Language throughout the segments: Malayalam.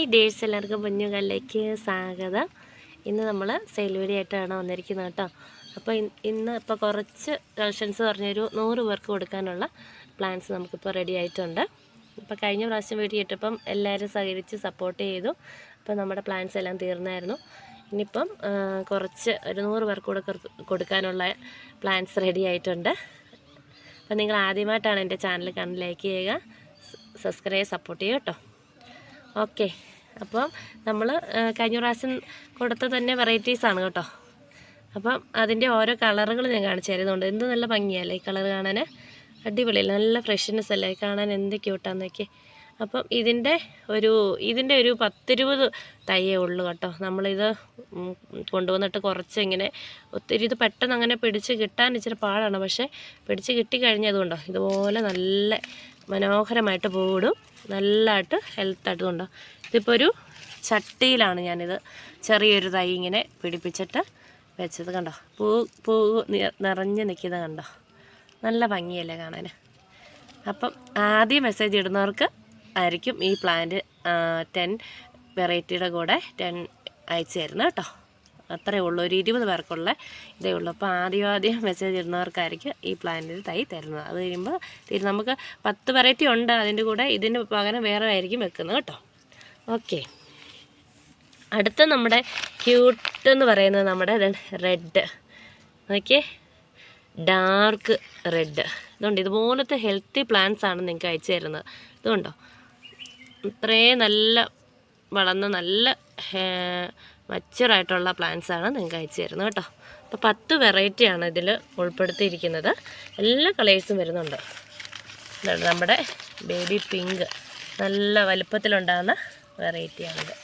ഹായ് ഡേഴ്സ് എല്ലാവർക്കും കുഞ്ഞുകളിലേക്ക് സ്വാഗതം. ഇന്ന് നമ്മൾ സെയിൽവരി ആയിട്ടാണ് വന്നിരിക്കുന്നത് കേട്ടോ. അപ്പോൾ ഇന്ന് ഇപ്പോൾ കുറച്ച് കളക്ഷൻസ് പറഞ്ഞൊരു നൂറ് പേർക്ക് കൊടുക്കാനുള്ള പ്ലാൻസ് നമുക്കിപ്പോൾ റെഡി ആയിട്ടുണ്ട്. ഇപ്പോൾ കഴിഞ്ഞ പ്രാവശ്യം വീട്ടിൽ ഇട്ടപ്പം എല്ലാവരും സഹകരിച്ച് സപ്പോർട്ട് ചെയ്തു. അപ്പോൾ നമ്മുടെ പ്ലാൻസ് എല്ലാം തീർന്നായിരുന്നു. ഇനിയിപ്പം കുറച്ച് ഒരു നൂറ് പേർക്ക് കൂടെ കൊടുക്ക- കൊടുക്കാനുള്ള പ്ലാൻസ് റെഡി ആയിട്ടുണ്ട്. അപ്പോൾ നിങ്ങൾ ആദ്യമായിട്ടാണ് എന്റെ ചാനൽ കണ്ട് ലൈക്ക് ചെയ്യുക സബ്സ്ക്രൈബ് സപ്പോർട്ട് ചെയ്യുക കേട്ടോ. ഓക്കെ അപ്പം നമ്മൾ കഴിഞ്ഞ പ്രാവശ്യം കൊടുത്ത തന്നെ വെറൈറ്റീസ് ആണ് കേട്ടോ. അപ്പം അതിന്റെ ഓരോ കളറുകൾ ഞാൻ കാണിച്ചു തരുന്നുണ്ട്. എന്ത് നല്ല ഭംഗിയല്ലേ ഈ കളർ കാണാൻ അടിപൊളിയല്ലേ? നല്ല ഫ്രഷ്നെസ് അല്ലേ? കാണാൻ എന്ത് ക്യൂട്ടാന്നൊക്കെ അപ്പം ഇതിന്റെ ഒരു ഇതിന്റെ ഒരു പത്തിരുപത് തയ്യേ ഉള്ളൂ കേട്ടോ. നമ്മളിത് കൊണ്ടുവന്നിട്ട് കുറച്ച് ഇങ്ങനെ ഒത്തിരി ഇത് പെട്ടെന്ന് അങ്ങനെ പിടിച്ച് കിട്ടാൻ ഇച്ചിരി പാടാണ്. പക്ഷേ പിടിച്ച് കിട്ടിക്കഴിഞ്ഞതുകൊണ്ടോ ഇതുപോലെ നല്ല മനോഹരമായിട്ട് പൂടും നല്ലതായിട്ട് ഹെൽത്തായിട്ട് കൊണ്ടോ. ഇതിപ്പോൾ ഒരു ചട്ടിയിലാണ് ഞാനിത് ചെറിയൊരു തൈ ഇങ്ങനെ പിടിപ്പിച്ചിട്ട് വെച്ചത് കണ്ടോ? പൂ പൂ നിറഞ്ഞ് നിൽക്കുന്നത് കണ്ടോ? നല്ല ഭംഗിയല്ലേ കാണാൻ അപ്പം ആദ്യം മെസ്സേജ് ഇടുന്നവർക്ക് ആയിരിക്കും ഈ പ്ലാന്റ് ടെൻ വെറൈറ്റിയുടെ കൂടെ ടെൻ അയച്ചു തരുന്നത് കേട്ടോ. അത്രയേ ഉള്ളൂ. ഒരു ഇരുപത് പേർക്കുള്ള ഇതേ ഉള്ളൂ. അപ്പോൾ ആദ്യം ആദ്യം മെസ്സേജ് ഇടുന്നവർക്കായിരിക്കും ഈ പ്ലാന്റിൽ തൈ തരുന്നത്. അത് കഴിയുമ്പോൾ നമുക്ക് പത്ത് വെറൈറ്റി ഉണ്ട് അതിന്റെ കൂടെ ഇതിന് പകരം വേറെ ആയിരിക്കും വെക്കുന്നത് കേട്ടോ. ഓക്കെ. അടുത്ത നമ്മുടെ ക്യൂട്ട് എന്ന് പറയുന്നത് നമ്മുടെ റെഡ് നോക്കിയേ. ഡാർക്ക് റെഡ് ഇതുണ്ട്. ഇതുപോലത്തെ ഹെൽത്തി പ്ലാന്റ്സ് ആണ് നിങ്ങൾക്ക് അയച്ചു തരുന്നത്. ഇതുണ്ടോ? ഇത്രയും നല്ല വളർന്ന നല്ല മച്ചറായിട്ടുള്ള പ്ലാന്റ്സ് ആണ് നിങ്ങൾക്ക് അയച്ചു തരുന്നത് കേട്ടോ. അപ്പോൾ പത്ത് വെറൈറ്റിയാണ് ഇതിൽ ഉൾപ്പെടുത്തിയിരിക്കുന്നത്. എല്ലാ കളേഴ്സും വരുന്നുണ്ട്. ഇതാണ് നമ്മുടെ ബേബി പിങ്ക് നല്ല വലുപ്പത്തിലുണ്ടാകുന്ന വെറൈറ്റിയാണിത്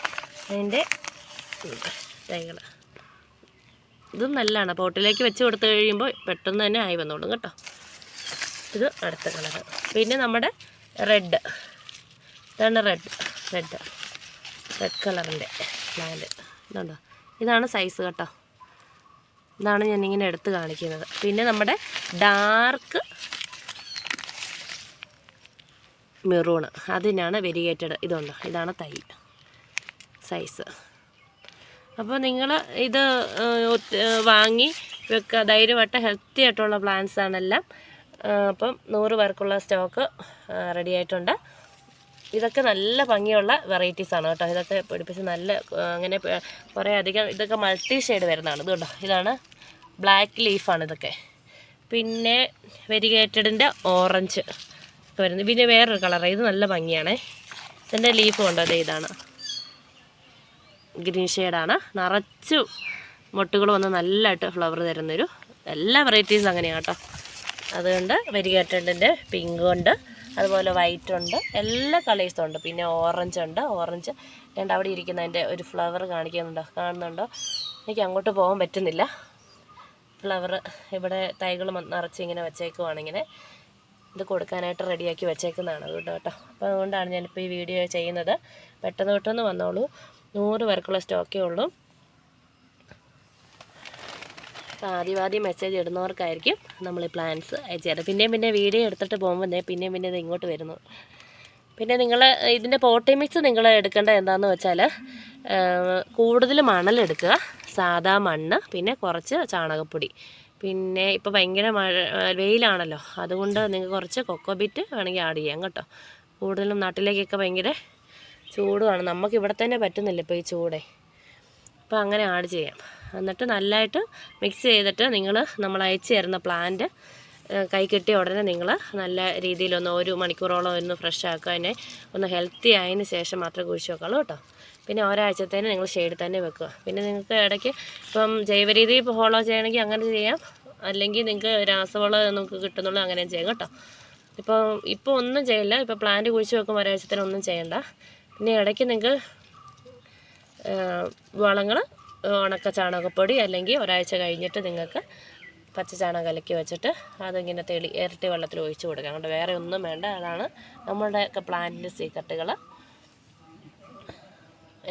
അതിന്റെ തൈകൾ ഇതും നല്ലതാണ് പോട്ടിലേക്ക് വെച്ച് കൊടുത്തു കഴിയുമ്പോൾ പെട്ടെന്ന് തന്നെ ആയി വന്നോളും കേട്ടോ. ഇത് അടുത്ത കളർ പിന്നെ നമ്മുടെ റെഡ് ഇതാണ് റെഡ് റെഡ് റെഡ് കളറിന്റെ പ്ലാന്റ്. ഇതുണ്ടോ? ഇതാണ് സൈസ് കേട്ടോ. ഇതാണ് ഞാനിങ്ങനെ എടുത്ത് കാണിക്കുന്നത്. പിന്നെ നമ്മുടെ ഡാർക്ക് മെറൂണ് അതിനാണ് വെരിഗേറ്റഡ് ഇതുണ്ട്. ഇതാണ് തൈ സൈസ്. അപ്പോൾ നിങ്ങൾ ഇത് വാങ്ങി വെക്കുക ധൈര്യമായിട്ട് ഹെൽത്തി ആയിട്ടുള്ള പ്ലാന്റ്സ് ആണെല്ലാം അപ്പം നൂറ് പേർക്കുള്ള സ്റ്റോക്ക് റെഡി ആയിട്ടുണ്ട്. ഇതൊക്കെ നല്ല ഭംഗിയുള്ള വെറൈറ്റീസ് ആണ് കേട്ടോ. ഇതൊക്കെ പിടിപ്പിച്ച് നല്ല അങ്ങനെ കുറേ അധികം ഇതൊക്കെ മൾട്ടി ഷെയ്ഡ് വരുന്നതാണ്. ഇത് കേട്ടോ ഇതാണ് ബ്ലാക്ക് ലീഫാണ് ഇതൊക്കെ. പിന്നെ വെരിഗേറ്റഡിന്റെ ഓറഞ്ച് ഒക്കെ വരുന്നത് പിന്നെ വേറൊരു കളറാണ് ഇത് നല്ല ഭംഗിയാണേ. ഇതിന്റെ ലീഫ് കൊണ്ടത് ഇതാണ്. ഗ്രീൻ ഷെയ്ഡാണ് നിറച്ച് മുട്ടുകൾ വന്ന് നല്ലതായിട്ട് ഫ്ലവർ തരുന്നൊരു എല്ലാ വെറൈറ്റീസും അങ്ങനെയാണ് കേട്ടോ. അതുകൊണ്ട് വെരിഗേറ്റഡിന്റെ പിങ്ക് ഉണ്ട്. അതുപോലെ വൈറ്റ് ഉണ്ട്. എല്ലാ കളേഴ്സും ഉണ്ട്. പിന്നെ ഓറഞ്ച് ഉണ്ട്. ഓറഞ്ച് രണ്ട് അവിടെ ഇരിക്കുന്നതിന്റെ ഒരു ഫ്ലവർ കാണിക്കുന്നുണ്ടോ? കാണുന്നുണ്ടോ? എനിക്ക് അങ്ങോട്ട് പോകാൻ പറ്റുന്നില്ല. ഫ്ലവർ ഇവിടെ തൈകൾ നിറച്ച് ഇങ്ങനെ വെച്ചേക്കുവാണിങ്ങനെ ഇത് കൊടുക്കാനായിട്ട് റെഡിയാക്കി വെച്ചേക്കുന്നതാണ് അതുകൊണ്ട് കേട്ടോ. അപ്പോൾ അതുകൊണ്ടാണ് ഞാനിപ്പോൾ ഈ വീഡിയോ ചെയ്യുന്നത്. പെട്ടെന്ന് പെട്ടെന്ന് വന്നോളൂ. നൂറ് പേർക്കുള്ള സ്റ്റോക്കേ ഉള്ളൂ. അപ്പോൾ ആദ്യം ആദ്യം മെസ്സേജ് ഇടുന്നവർക്കായിരിക്കും നമ്മൾ ഈ പ്ലാൻസ് അയച്ചു തരാം പിന്നെയും പിന്നെ വീഡിയോ എടുത്തിട്ട് പോകുമ്പോൾ പിന്നെയും പിന്നെ ഇത് ഇങ്ങോട്ട് വരുന്നു. പിന്നെ നിങ്ങൾ ഇതിന്റെ പോട്ടി മിക്സ് നിങ്ങൾ എടുക്കേണ്ട എന്താണെന്ന് വെച്ചാൽ കൂടുതൽ മണലെടുക്കുക. സാധാ മണ്ണ് പിന്നെ കുറച്ച് ചാണകപ്പൊടി. പിന്നെ ഇപ്പോൾ ഭയങ്കര മഴ വെയിലാണല്ലോ. അതുകൊണ്ട് നിങ്ങൾക്ക് കുറച്ച് കൊക്കോ ബിറ്റ് വേണമെങ്കിൽ ആഡ് ചെയ്യാം കേട്ടോ. കൂടുതലും നാട്ടിലേക്കൊക്കെ ഭയങ്കര ചൂടുമാണ് നമുക്ക് ഇവിടെ തന്നെ പറ്റുന്നില്ല ഇപ്പോൾ ഈ ചൂടേ. അപ്പോൾ അങ്ങനെ ആഡ് ചെയ്യാം. എന്നിട്ട് നല്ലതായിട്ട് മിക്സ് ചെയ്തിട്ട് നിങ്ങൾ നമ്മൾ അയച്ചു തരുന്ന പ്ലാന്റ് കൈ കിട്ടിയ ഉടനെ നിങ്ങൾ നല്ല രീതിയിലൊന്ന് ഒരു മണിക്കൂറോളം ഒന്ന് ഫ്രഷ് ആക്കുക അതിനെ ഒന്ന് ഹെൽത്തി ആയതിന് ശേഷം മാത്രമേ കുഴിച്ച് വെക്കുള്ളൂ കേട്ടോ. പിന്നെ ഒരാഴ്ചത്തേന് നിങ്ങൾ ഷെയ്ഡിൽ തന്നെ വെക്കുക. പിന്നെ നിങ്ങൾക്ക് ഇടയ്ക്ക് ഇപ്പം ജൈവരീതി ഫോളോ ചെയ്യണമെങ്കിൽ അങ്ങനെ ചെയ്യാം. അല്ലെങ്കിൽ നിങ്ങൾക്ക് രാസവളം നമുക്ക് കിട്ടുന്നുള്ളൂ അങ്ങനെ ചെയ്യാം കേട്ടോ. ഇപ്പോൾ ഇപ്പോൾ ഒന്നും ചെയ്യില്ല. ഇപ്പോൾ പ്ലാന്റ് കുഴിച്ച് വെക്കുമ്പോൾ ഒരാഴ്ചത്തേന് ഒന്നും ചെയ്യണ്ട. പിന്നെ ഇടയ്ക്ക് നിങ്ങൾക്ക് വളങ്ങൾ ഉണക്ക ചാണകപ്പൊടി അല്ലെങ്കിൽ ഒരാഴ്ച കഴിഞ്ഞിട്ട് നിങ്ങൾക്ക് പച്ച ചാണകം കലക്കി വെച്ചിട്ട് അതിങ്ങനെ തെളി ഇരട്ടി വെള്ളത്തിൽ ഒഴിച്ച് കൊടുക്കാം. അതുകൊണ്ട് വേറെ ഒന്നും വേണ്ട. അതാണ് നമ്മളുടെയൊക്കെ പ്ലാന്റിന്റെ സീക്രട്ടുകൾ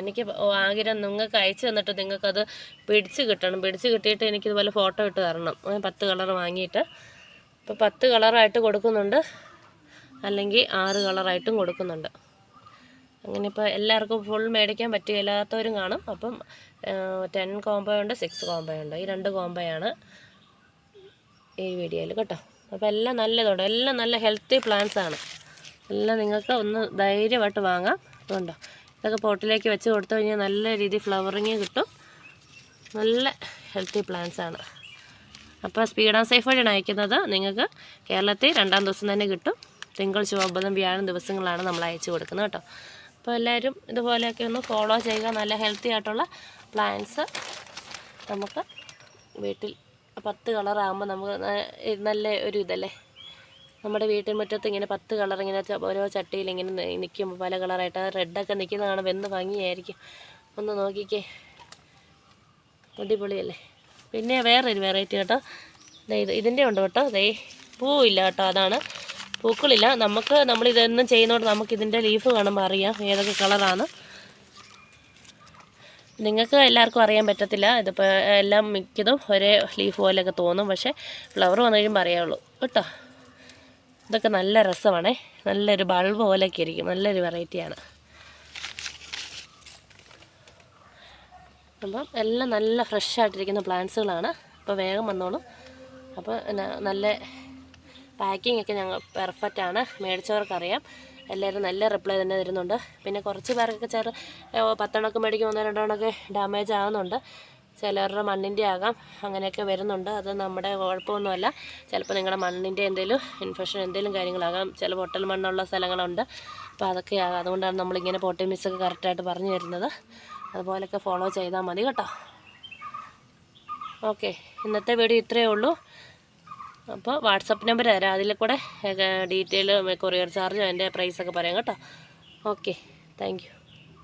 എനിക്ക് ആഗ്രഹം നിങ്ങൾക്ക് അയച്ചു തന്നിട്ട് നിങ്ങൾക്കത് പിടിച്ച് കിട്ടണം. പിടിച്ച് കിട്ടിയിട്ട് എനിക്കിതുപോലെ ഫോട്ടോ ഇട്ട് തരണം. പത്ത് കളർ വാങ്ങിയിട്ട്. ഇപ്പോൾ പത്ത് കളറായിട്ട് കൊടുക്കുന്നുണ്ട്. അല്ലെങ്കിൽ ആറ് കളറായിട്ടും കൊടുക്കുന്നുണ്ട്. അങ്ങനെ ഇപ്പോൾ എല്ലാവർക്കും ഫുൾ മേടിക്കാൻ പറ്റില്ലാത്തവരും കാണും. അപ്പം ടെൻ കോംബോ ഉണ്ട് സിക്സ് കോംബോ ഉണ്ട്. ഈ രണ്ട് കോംബോയാണ് ഈ വീഡിയോയിൽ കേട്ടോ. അപ്പോൾ എല്ലാം നല്ലതുണ്ട് എല്ലാം നല്ല ഹെൽത്തി പ്ലാന്റ്സ് ആണ്. എല്ലാം നിങ്ങൾക്ക് ഒന്ന് ധൈര്യമായിട്ട് വാങ്ങാം. അതുകൊണ്ടോ? ഇതൊക്കെ പോട്ടിലേക്ക് വെച്ച് കൊടുത്തു കഴിഞ്ഞാൽ നല്ല രീതിയിൽ ഫ്ലവറിങ് കിട്ടും. നല്ല ഹെൽത്തി പ്ലാന്റ്സ് ആണ്. അപ്പോൾ സ്പീഡ് ആൻഡ് സേഫ് വഴിയാണ് അയക്കുന്നത്. നിങ്ങൾക്ക് കേരളത്തിൽ രണ്ടാം ദിവസം തന്നെ കിട്ടും. തിങ്കൾ ചൊവ്വ വ്യാഴം ദിവസങ്ങളാണ് നമ്മൾ അയച്ചു കൊടുക്കുന്നത് കേട്ടോ. അപ്പോൾ എല്ലാവരും ഇതുപോലെയൊക്കെ ഒന്ന് ഫോളോ ചെയ്യുക. നല്ല ഹെൽത്തി ആയിട്ടുള്ള പ്ലാന്റ്സ് നമുക്ക് വീട്ടിൽ പത്ത് കളറാകുമ്പോൾ നമുക്ക് നല്ല ഒരു ഇതല്ലേ? നമ്മുടെ വീട്ടിൽ മുറ്റത്ത് ഇങ്ങനെ പത്ത് കളർ ഇങ്ങനെ ഓരോ ചട്ടിയിൽ ഇങ്ങനെ നിൽക്കുമ്പോൾ പല കളറായിട്ട് റെഡൊക്കെ നിൽക്കുന്ന കാണുമ്പോൾ എന്ത് ഭംഗിയായിരിക്കും. ഒന്ന് നോക്കിക്കേ. അടിപൊളിയല്ലേ? പിന്നെ വേറൊരു വെറൈറ്റി കേട്ടോ. ഇത് ഇതിന്റെ ഉണ്ട് കേട്ടോ. ദേ പൂവില്ല കേട്ടോ അതാണ്. പൂക്കളില്ല. നമുക്ക് നമ്മൾ ഇതെന്നും ചെയ്യുന്നതുകൊണ്ട് നമുക്ക് ഇതിന്റെ ലീഫ് കാണുമ്പോൾ അറിയാം ഏതൊക്കെ കളറാണ് നിങ്ങൾക്ക് എല്ലാവർക്കും അറിയാൻ പറ്റത്തില്ല. ഇതിപ്പോൾ എല്ലാം മിക്കതും ഒരേ ലീഫ് പോലെയൊക്കെ തോന്നും. പക്ഷേ ഫ്ലവർ വന്നു കഴിയുമ്പോൾ അറിയാവുള്ളൂ. കേട്ടോ. ഇതൊക്കെ നല്ല രസമാണേ. നല്ലൊരു ബൾബ് പോലെയൊക്കെ ഇരിക്കും. നല്ലൊരു വെറൈറ്റിയാണ്. അപ്പം എല്ലാം നല്ല ഫ്രഷ് ആയിട്ടിരിക്കുന്ന പ്ലാന്റ്സുകളാണ്. അപ്പോൾ വേഗം വന്നോളും. അപ്പോൾ നല്ല പാക്കിംഗ് ഒക്കെ ഞങ്ങൾ പെർഫെക്റ്റ് ആണ് മേടിച്ചവർക്കറിയാം. എല്ലാവരും നല്ല റിപ്ലൈ തന്നെ തരുന്നുണ്ട്. പിന്നെ കുറച്ച് പേർക്കൊക്കെ ചേർ പത്തെണ്ണമൊക്കെ മേടിക്കും ഒന്നോ രണ്ടെണ്ണമൊക്കെ ഡാമേജ് ആകുന്നുണ്ട് ചിലരുടെ മണ്ണിന്റെ ആകാം അങ്ങനെയൊക്കെ വരുന്നുണ്ട്. അത് നമ്മുടെ കുഴപ്പമൊന്നുമല്ല. ചിലപ്പോൾ നിങ്ങളുടെ മണ്ണിന്റെ എന്തെങ്കിലും ഇൻഫെക്ഷൻ എന്തെങ്കിലും കാര്യങ്ങളാകാം. ചില പൊട്ടൽ മണ്ണുള്ള സ്ഥലങ്ങളുണ്ട്. അപ്പോൾ അതൊക്കെ ആകാം. അതുകൊണ്ടാണ് നമ്മളിങ്ങനെ പോട്ടി മിസ്സൊക്കെ കറക്റ്റായിട്ട് പറഞ്ഞു തരുന്നത്. അതുപോലെയൊക്കെ ഫോളോ ചെയ്താൽ മതി കേട്ടോ. ഓക്കെ ഇന്നത്തെ വീഡിയോ ഇത്രയേ ഉള്ളൂ. അപ്പോൾ വാട്സപ്പ് നമ്പർ തരാം. അതിൽ കൂടെ ഡീറ്റെയിൽ കൊറിയർ ചാർജും അതിന്റെ പ്രൈസൊക്കെ പറയാം കേട്ടോ. Okay thank